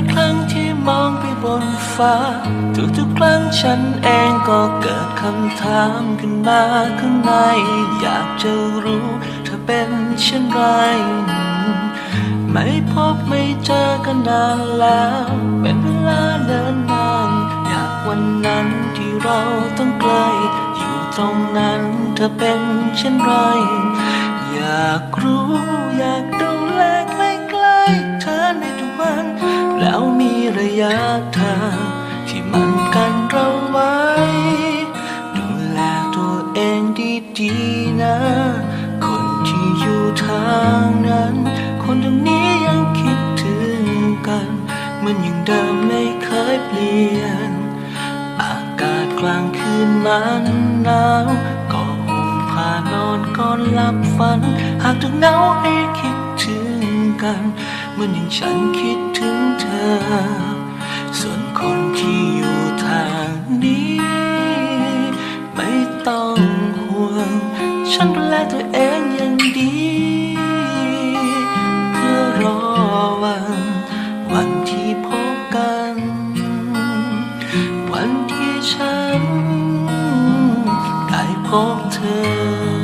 อยครั้งที่มองไปบนฟ้า ทุกๆครั้งฉันเองก็เกิดคำถามขึ้นมาข้างใน อยากจะรู้เธอเป็นเช่นไร ไม่พบไม่เจอกันนานแล้ว เป็นเวลาเดินนานอยากวันนั้นที่เราต้องไกล อยู่ตรงนั้นเธอเป็นเช่นไร อยากรู้อยาก ระยะทางที่มันกันเราไว้ ดูแลตัวเองดีๆนะ คนที่อยู่ทางนั้น คนตรงนี้ยังคิดถึงกัน มันย่างเดิมไม่เคยเปลี่ยน อากาศกลางคืนมันหนาวก็ห่มผ้านอนก่อนหลับฝัน หากเธอเหงาให้คิดถึงกัน มือนอย่างฉันคิดถึงเธอ ส่วนคนที่อยู่ทางนี้ ไม่ต้องห่วง ฉันดูแลตัวเองอย่างดี เพื่อรอวัน วันที่พบกัน วันที่ฉันได้พบเธอ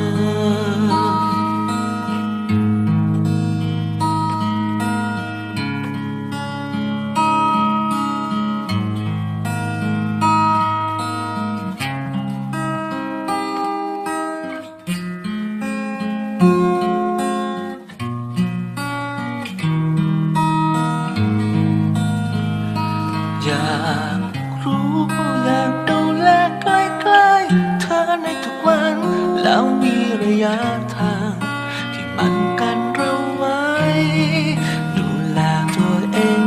ากรู้อยากดูแลใกล้ๆเธอในทุกวัน แล้วมีระยะทางที่มันกันเราไว้ ดูแลตัวเอง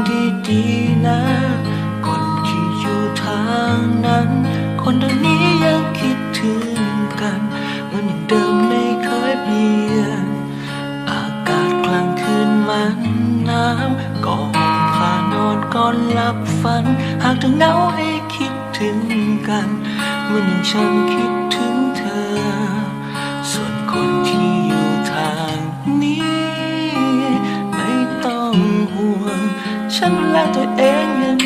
ดีๆนะ คนที่อยู่ทางนั้น คนเดิมนี้ยังคิดถึงกันเหมือนอย่างเดิมไม่เคยเปลี่ยน อากาศกลางคืนมันนาวก็ห่มผ้านอน ก่อนหลับฝัน หากถึงเหงาให้คิดถึงกันเหมือนอย่างฉันคิดถึงเธอ ส่วนคนที่อยู่ทางนี้ ไม่ต้องห่วง ฉันดูแลตัวเองอย่าง